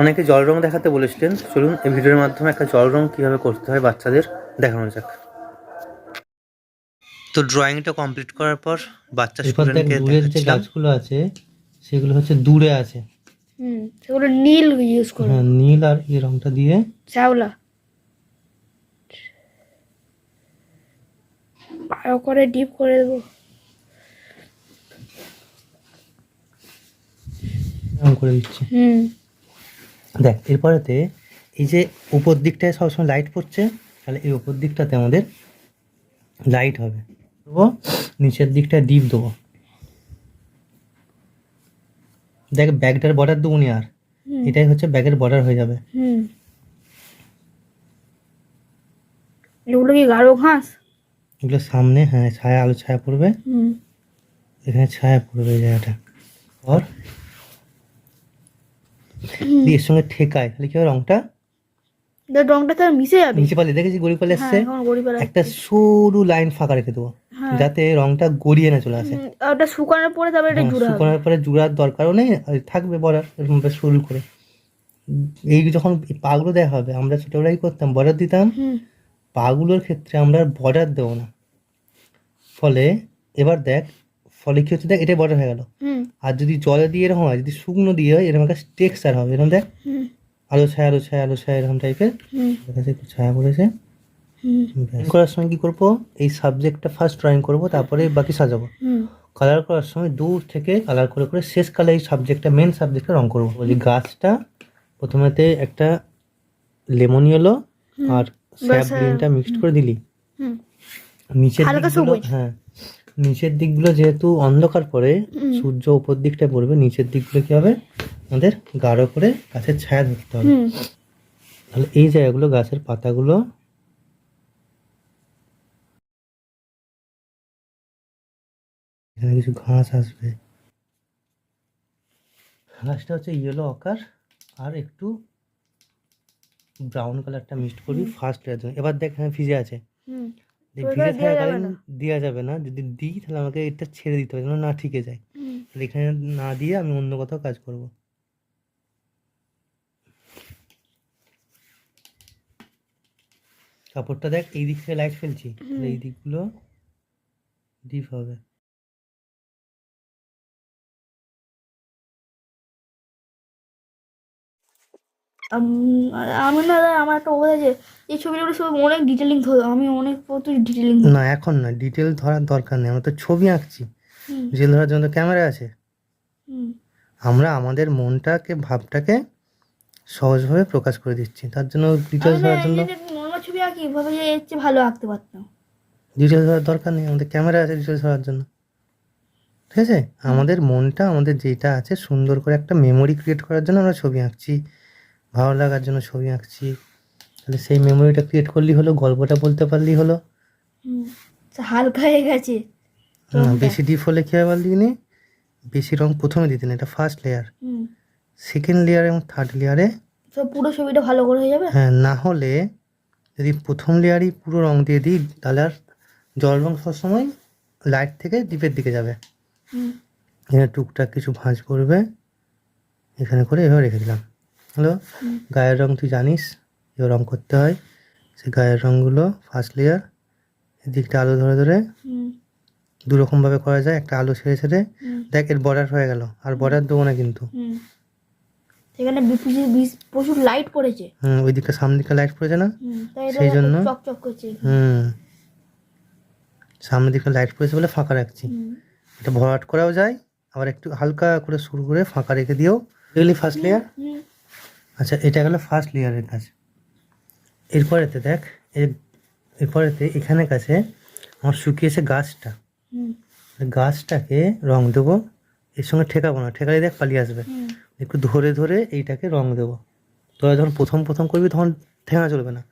অনেকে জল রং দেখাতে বলেছিলেন চলুন এই ভিডিওর মাধ্যমে একটা জল রং কীভাবে করতে হয় বাচ্চাদের দেখানো যাক। তো ড্রয়িংটা কমপ্লিট করার পর বাচ্চা স্টুডেন্টকে দূরের যে গাছগুলো আছে সেগুলো হচ্ছে দূরে আছে। হুম সেগুলো নীল ইউজ করো। হ্যাঁ নীল আর এই রংটা দিয়ে। শ্যাওলা ভালো করে ডিপ করে দেবো। করে দিচ্ছি। হুম। দেখ এরপরেতে এই যে উপর দিকটায় সবসময় লাইট পড়ছে তাহলে এই উপর দিকটাতে আমাদের লাইট হবে। দেবো নিচের দিকটায় ডিপ দেবো। দেখ ব্যাগটার বর্ডার দেবো নি আর? এটাই হচ্ছে ব্যাগের বর্ডার হয়ে যাবে। এগুলো কি গাঢ় ঘাস? এগুলো সামনে হ্যাঁ ছায়া আলো ছায়া পড়বে। হুম। এখানে ছায়া পড়বে এই জায়গাটা। আর দিয়ে এর সঙ্গে ঠেকায়। তাহলে কি হয় রংটা রংটা তার মিশে যাবে। নিচে পালে দেখেছি গড়ি পালে হ্যাঁ একটা সরু লাইন ফাঁকা রেখে দেবো হ্যাঁ। যাতে রংটা গড়িয়ে না চলে আসে। ওটা শুকানোর পরে তারপরে এটা হ্যাঁ, জুড়ে শুকানোর পরে জোড়ার দরকারও নেই থাকবে বর্ডার এরকম সরু করে। এই যখন পাগুলো দেওয়া হবে আমরা ছোটবেলায় করতাম বর্ডার দিতাম পাগুলোর ক্ষেত্রে আমরা বর্ডার দেবো না। ফলে এবার দেখ ফলে কি হচ্ছে দেখ এটাই বর্ডার হয়ে গেল। আর যদি জলে দিয়ে এরকম হয় যদি শুকনো দিয়ে হয় এরকম একটা টেক্সচার হবে এরকম দেখ। আলো ছায়া আলো ছায়া আলো ছায়া এরকম টাইপের একটু ছায়া পড়েছে। ড্রয়িং করার সময় কি করব? এই সাবজেক্টটা ফার্স্ট ড্রয়িং করব তারপরে বাকি সাজাবো। কালার করার সময় দূর থেকে কালার করে করে শেষ কালে এই সাবজেক্টটা মেন সাবজেক্টটা রং করব। বলি গাছটা প্রথমেতে একটা লেমন ইয়েলো আর স্যাপ গ্রিনটা মিক্সড করে দিলি। সবুজ। হ্যাঁ। নিচের দিকগুলো যেহেতু অন্ধকার পড়ে সূর্য উপর দিকটা পড়বে নিচের দিকগুলো কি হবে? আমাদের গাঢ় করে গাছের ছায়া ধরতে হবে। তাহলে এই জায়গাগুলো গাছের পাতাগুলো এখানে কিছু ঘাস আসবে। ঘাসটা হচ্ছে ইয়েলো আকার আর একটু ব্রাউন কালারটা মিক্সড করি ফার্স্ট লেয়ার এবার দেখ ভিজে আছে। ভিজে। দেওয়া যাবে না। যদি দিই তাহলে আমাকে এটা ছেড়ে দিতে হবে। যেন না ঠিকে যায় তাহলে এখানে না দিয়ে আমি অন্য কোথাও কাজ করব। কাপড়টা দেখ এই দিক থেকে লাইট ফেলছি। তাহলে এই দিকগুলো ডিপ হবে। আম- না দাদা, আমার একটা অবস্থা আছে। এই ছবিগুলো সব অনেক ডিটেলিং ধরো আমি অনেক প্রচুর ডিটেলিং না এখন না ডিটেল ধরার দরকার নেই আমরা তো ছবি আঁকছি। ডিটেল ধরার জন্য ক্যামেরা আছে। আমরা আমাদের মনটাকে ভাবটাকে সহজভাবে প্রকাশ করে দিচ্ছি তার জন্য ডিটেলস ধরার জন্য ছবি আঁকি ভাবে যে এর চেয়ে ভালো আঁকতে পারতাম। ডিটেলস ধরার দরকার নেই আমাদের ক্যামেরা আছে ডিটেলস ধরার জন্য। ঠিক আছে? আমাদের মনটা আমাদের যেটা আছে সুন্দর করে একটা মেমোরি ক্রিয়েট করার জন্য আমরা ছবি আঁকছি। ভালো লাগার জন্য ছবি আঁকছি। তাহলে সেই মেমোরিটা ক্রিয়েট করলেই হলো গল্পটা বলতে পারলেই হলো। হালকা হয়ে গেছে। বেশি ডিপ হলে কী হয় বললি নি বেশি রং প্রথমে দিতেন এটা ফার্স্ট লেয়ার সেকেন্ড লেয়ার এবং থার্ড লেয়ারে পুরো ছবিটা ভালো করে হয়ে যাবে? হ্যাঁ না হলে যদি প্রথম লেয়ারই পুরো রং দিয়ে দিই তাহলে আর জল রং সবসময় লাইট থেকে ডিপের দিকে যাবে। এখানে টুকটাক কিছু ভাঁজ পড়বে। এখানে করে এভাবে রেখে দিলাম। হ্যালো? গায়ের রং তুই জানিস? এবার রং করতে হয়। সেই গায়ের রঙগুলো ফার্স্ট লেয়ার এদিকটা আলো ধরে ধরে। দু রকমভাবে করা যায় একটা আলো ছেড়ে ছেড়ে। দেখ এর বর্ডার হয়ে গেল। আর বর্ডার দেবো না কিন্তু। সেখানে প্রচুর লাইট পড়েছে। হুম ওই দিকটা সামনে দিকে লাইট পড়েছে না? সেই জন্য- হুম। সামনের দিকে লাইট পড়েছে বলে ফাঁকা রাখছি। এটা ভরাট করাও যায়। আবার একটু হালকা করে শুরু করে ফাঁকা রেখে দিও। এগুলি ফার্স্ট লেয়ার আচ্ছা এটা গেল ফার্স্ট লেয়ারের কাজ। এরপরেতে দেখ এরপরেতে এখানে কাছে আমার শুকিয়েছে গাছটা। গাছটাকে রং দেবো এর সঙ্গে ঠেকাবো না ঠেকালে দেখ পালিয়ে আসবে। একটু ধরে ধরে এইটাকে রং দেবো। তোরা যখন প্রথম প্রথম করবি তখন ঠেকানো চলবে না।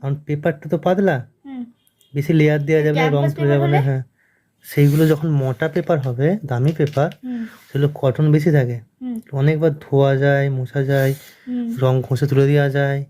কারণ পেপারটা তো পাতলা। বেশি লেয়ার দেওয়া যাবে না রং চলে যাবে না হ্যাঁ। সেইগুলো যখন মোটা পেপার হবে দামি পেপার সেগুলো কটন বেশি থাকে। অনেকবার ধোয়া যায় মোছা যায় রং ঘষে তুলে দেওয়া যায়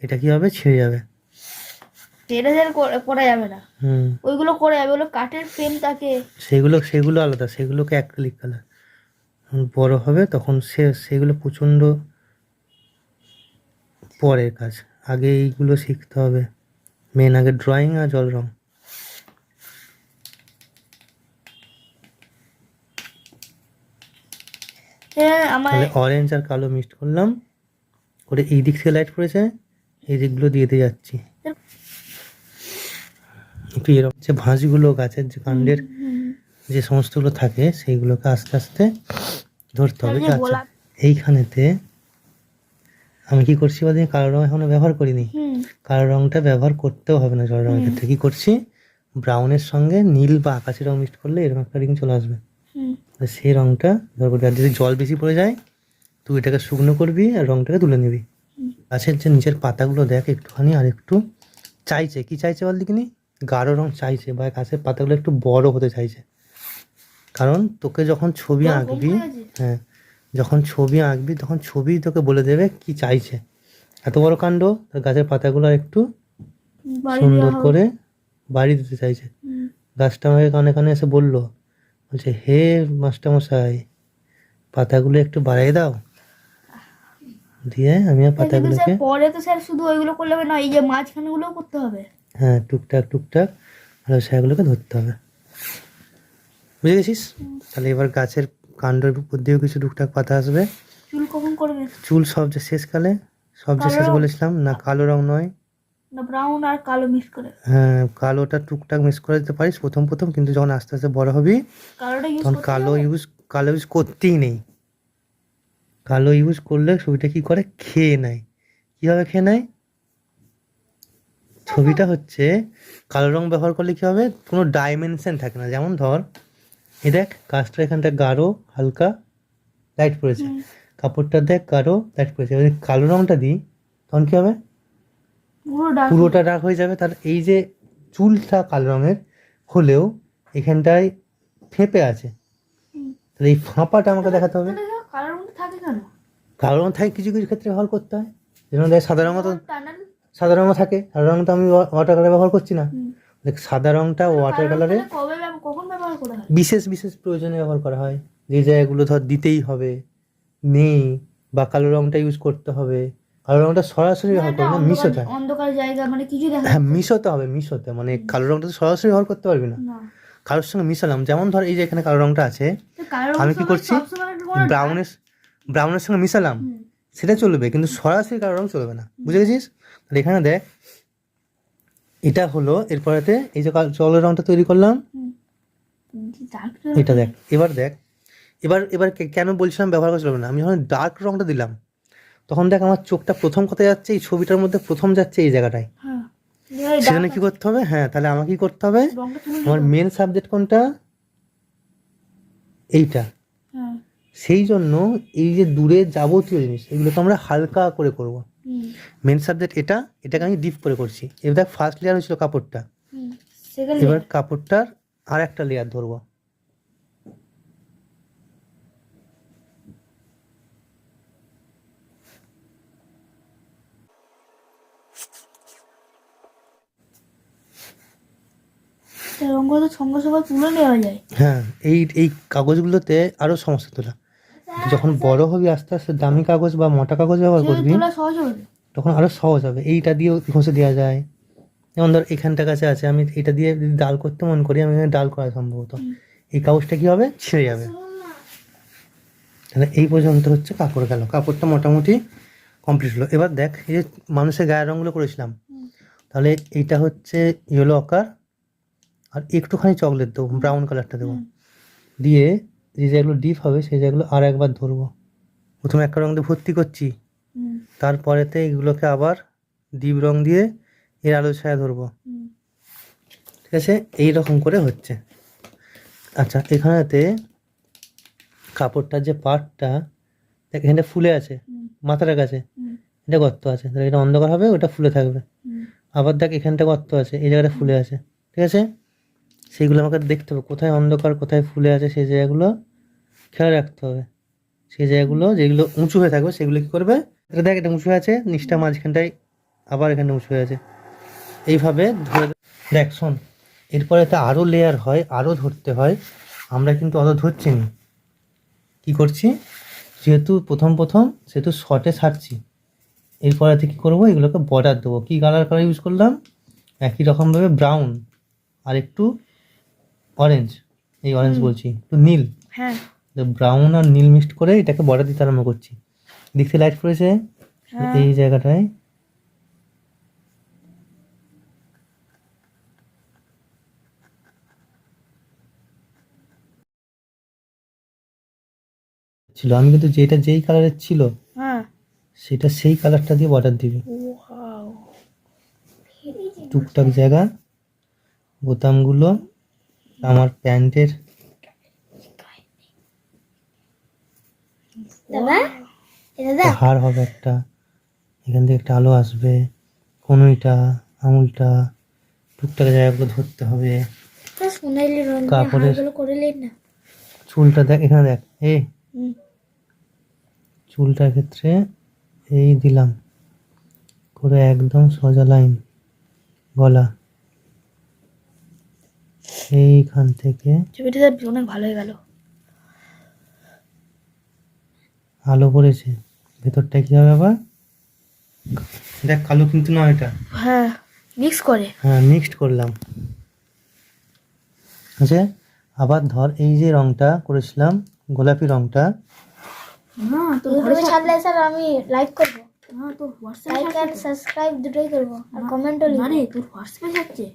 এটা কি হবে? ছিঁড়ে যাবে। এটা করা যাবে না। হুম। ওইগুলো করে যাবে ওগুলো কাঠের ফ্রেম থাকে। সেগুলো সেগুলো আলাদা সেগুলোকে অ্যাক্রিলিক কালার বড় হবে তখন সে সেগুলো প্রচণ্ড পরের কাজ। আগে এইগুলো শিখতে হবে। মেন আগে ড্রয়িং আর জল রং। হ্যাঁ আমার তাহলে অরেঞ্জ আর কালো মিক্সড করলাম। করে এই দিক থেকে লাইট পড়েছে এই দিকগুলো দিয়ে দিয়ে যাচ্ছি। একটু এরকম যে ভাঁজগুলো গাছের যে কাণ্ডের যে সমস্তগুলো থাকে সেইগুলোকে আস্তে আস্তে ধরতে হবে। আচ্ছা এইখানেতে আমি কি করছি বলতে কালো রং এখনও ব্যবহার করিনি। কালো রংটা ব্যবহার করতেও হবে না জল রঙের ক্ষেত্রে। কি করছি? ব্রাউনের সঙ্গে নীল বা আকাশি রং মিক্সড করলে এরকম একটা রিং চলে আসবে। সেই রঙটা ব্যবহার করবি আর যদি জল বেশি পড়ে যায় তুই এটাকে শুকনো করবি আর রঙটাকে তুলে নিবি। গাছের যে নিচের পাতাগুলো দেখ একটুখানি আর একটু চাইছে। কি চাইছে বল দেখিনি? গাঢ় রং চাইছে বা গাছের পাতাগুলো একটু বড় হতে চাইছে। কারণ তোকে যখন ছবি আঁকবি হ্যাঁ যখন ছবি আঁকবি তখন ছবি তোকে বলে দেবে কি চাইছে। এত বড় কাণ্ড তার গাছের পাতাগুলো একটু সুন্দর করে বাড়ি দিতে চাইছে। গাছটা আমাকে কানে কানে এসে বলল বলছে হে মাস্টারমশাই পাতাগুলো একটু বাড়াই দাও। দিয়ে আমি পাতাগুলোকে পরে তো স্যার শুধু ওইগুলো করলে হবে না এই যে মাঝখানে গুলোও করতে হবে। হ্যাঁ টুকটাক টুকটাক ভালো সেগুলোকে ধরতে হবে। বুঝে গেছিস? তাহলে এবার গাছের কাণ্ডের উপর দিয়েও কিছু টুকটাক পাতা আসবে। চুল কখন করবে? চুল সব যে শেষকালে সব যে শেষ বলেছিলাম না কালো রং নয় না ব্রাউন আর কালো মিক্স করে? হ্যাঁ কালোটা টুকটাক মিস করে দিতে পারিস প্রথম প্রথম কিন্তু যখন আস্তে আস্তে বড় হবি কালোটা ইউজ তখন কালো? ইউজ কালো ইউজ করতেই নেই। কালো ইউজ করলে ছবিটা কি করে? খেয়ে নেয়। কীভাবে খেয়ে নেয়? ছবিটা হচ্ছে কালো রং ব্যবহার করলে কি হবে? কোনো ডাইমেনশন থাকে না। যেমন ধর এ দেখ কাজটা এখানটা গাঢ় হালকা লাইট পড়েছে। কাপড়টা দেখ গাঢ় লাইট পড়েছে। কালো রংটা দিই তখন কি হবে? পুরো ডার্ক পুরোটা ডাক হয়ে যাবে। তার এই যে চুলটা কালো রঙের হলেও এখানটায় ফেঁপে আছে। তাহলে এই ফাঁপাটা আমাকে দেখাতে হবে। থাকে কেন? কালো রঙ থাকে কিছু কিছু ক্ষেত্রে ব্যবহার করতে হয়। যেমন দেখ সাদা রঙও তো সাদা রঙও থাকে। সাদা রঙ তো আমি ওয়াটার কালার ব্যবহার করছি না। দেখ সাদা রঙটা ওয়াটার কালারে বিশেষ বিশেষ প্রয়োজনে ব্যবহার করা হয়। যে জায়গাগুলো ধর দিতেই হবে। নেই বা কালো রঙটা ইউজ করতে হবে। কালো রংটা সরাসরি ব্যবহার করবে না মিশোতে অন্ধকার- অন্ধকার জায়গা মানে কিছু দেখা হ্যাঁ মিশোতে হবে মিশোতে মানে কালো রংটা তো সরাসরি ব্যবহার করতে পারবি না। না। কারোর সঙ্গে মিশালাম যেমন ধর এই যে এখানে কালো রংটা আছে আমি কি করছি? ব্রাউনের ব্রাউনের সঙ্গে মিশালাম সেটা চলবে কিন্তু সরাসরি কালো রং চলবে না। বুঝে গেছিস? তাহলে এখানে দেখ এটা হলো এরপরেতে এই যে কাল- জলের রংটা তৈরি করলাম। এটা দেখ এবার দেখ এবার এবার কেন বলছিলাম ব্যবহার করা চলবে না? আমি যখন ডার্ক রংটা দিলাম তখন দেখ আমার চোখটা প্রথম কোথায় যাচ্ছে এই ছবিটার মধ্যে প্রথম যাচ্ছে এই জায়গাটায়। হ্যাঁ। সেখানে কি করতে হবে? হ্যাঁ তাহলে আমাকে কি করতে হবে? আমার মেন সাবজেক্ট কোনটা? এইটা। হ্যাঁ। সেই জন্য এই যে দূরে যাবতীয় জিনিস এগুলোকে আমরা হালকা করে করব। মেন সাবজেক্ট এটা এটাকে আমি ডিপ করে করছি। এবার দেখ ফার্স্ট লেয়ার হয়েছিল কাপড়টা। এবার কাপড়টার আর একটা লেয়ার ধরবো। তা তো সঙ্গে সঙ্গে তুলে নেওয়া যায়। হ্যাঁ এই এই কাগজগুলোতে আরও সমস্যা তোলা। যখন বড় হবি আস্তে আস্তে দামি কাগজ বা মোটা কাগজ ব্যবহার করবি তখন আরও সহজ হবে। এইটা দিয়েও ঘষে দেওয়া যায়। যেমন ধর এখানটা কাছে আছে আমি এটা দিয়ে যদি ডাল করতে মন করি আমি এখানে ডাল করা সম্ভবত। এই কাগজটা কি হবে? ছিঁড়ে যাবে। তাহলে এই পর্যন্ত হচ্ছে কাপড় গেল। কাপড়টা মোটামুটি কমপ্লিট হলো। এবার দেখ এই যে মানুষের গায়ের রঙগুলো করেছিলাম। তাহলে এইটা হচ্ছে ইয়েলো আকার আর একটুখানি চকলেট দেবো ব্রাউন কালারটা দেবো। দিয়ে যে জায়গাগুলো ডিপ হবে সেই জায়গাগুলো আর একবার ধরবো। প্রথমে একটা রং দিয়ে ভর্তি করছি। তারপরেতে এগুলোকে আবার ডিপ রং দিয়ে এর আলো ছায়া ধরবো। ঠিক আছে? এই রকম করে হচ্ছে। আচ্ছা এখানেতে কাপড়টার যে পাটটা দেখ এখানটা ফুলে আছে মাথাটা কাছে। এটা গর্ত আছে। তাহলে এটা অন্ধকার হবে ওটা ফুলে থাকবে। আবার দেখ এখানটা গর্ত আছে এই জায়গাটা ফুলে আছে। ঠিক আছে? সেইগুলো আমাকে দেখতে হবে। কোথায় অন্ধকার, কোথায় ফুলে আছে সেই জায়গাগুলো খেয়াল রাখতে হবে। সেই জায়গাগুলো যেগুলো উঁচু হয়ে থাকবে সেগুলো কি করবে? এটা দেখ, এটা উঁচু হয়ে আছে নিচটা মাঝখানটায় আবার এখানে উঁচু হয়ে আছে। এইভাবে ধরে দেখ, শোন, এরপরে তো আরও লেয়ার হয় আরও ধরতে হয়। আমরা কিন্তু অত ধরছি না। কী করছি? যেহেতু প্রথম প্রথম, সেহেতু শর্টে ছাড়ছি। এরপরে কি করব? এগুলোকে বর্ডার দেবো। কী কালার কালার ইউজ করলাম? একই রকমভাবে ব্রাউন আর একটু অরেঞ্জ এই অরেঞ্জ বলছি তো নীল। হ্যাঁ। ব্রাউন আর নীল মিক্সড করে এটাকে বর্ডার দিতে আরম্ভ করছি। দেখতে লাইট পড়েছে? হ্যাঁ। এই জায়গাটায়। ছিল। আমি কিন্তু যেটা যেই কালারের ছিল হ্যাঁ। সেটা সেই কালারটা দিয়ে বর্ডার দিবি। টুকটাক জায়গা বোতামগুলো। আমার প্যান্টের হার হবে একটা এখান থেকে একটা আলো আসবে কনুইটা আঙুলটা টুকটাক জায়গাগুলো ধরতে হবে। রঙ কাপড়ের- চুলটা দেখ এখানে দেখ এ। চুলটার ক্ষেত্রে এই দিলাম করে একদম সোজা লাইন গলা। এইখান থেকে ছবিটা স্যার অনেক ভালো হয়ে গেল। আলো পড়েছে। ভেতরটা কি হবে আবার? দেখ কালো কিন্তু নয় এটা। হ্যাঁ মিক্স করে। হ্যাঁ মিক্সড করলাম। আচ্ছা আবার ধর এই যে রংটা করেছিলাম গোলাপি রংটা। না ইউটিউবে ছাড়লে স্যার আমি লাইক করব। না তোর হোয়াটসঅ্যাপ লাইক আর সাবস্ক্রাইব দুটোই করব আর কমেন্টও লিখব রে তোর হোয়াটসঅ্যাপে যাচ্ছে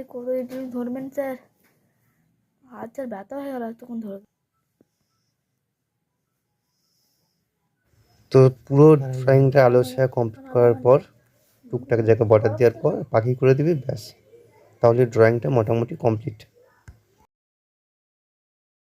তুই কত ইডলি ধরবেন স্যার? হাত স্যার ব্যথা হয়ে গেল তখন ধরবেন তো পুরো ড্রয়িংটা আলো ছায়া কমপ্লিট করার পর টুকটাক জায়গা বর্ডার দেওয়ার পর পাখি করে দিবি, ব্যাস। তাহলে ড্রয়িংটা মোটামুটি কমপ্লিট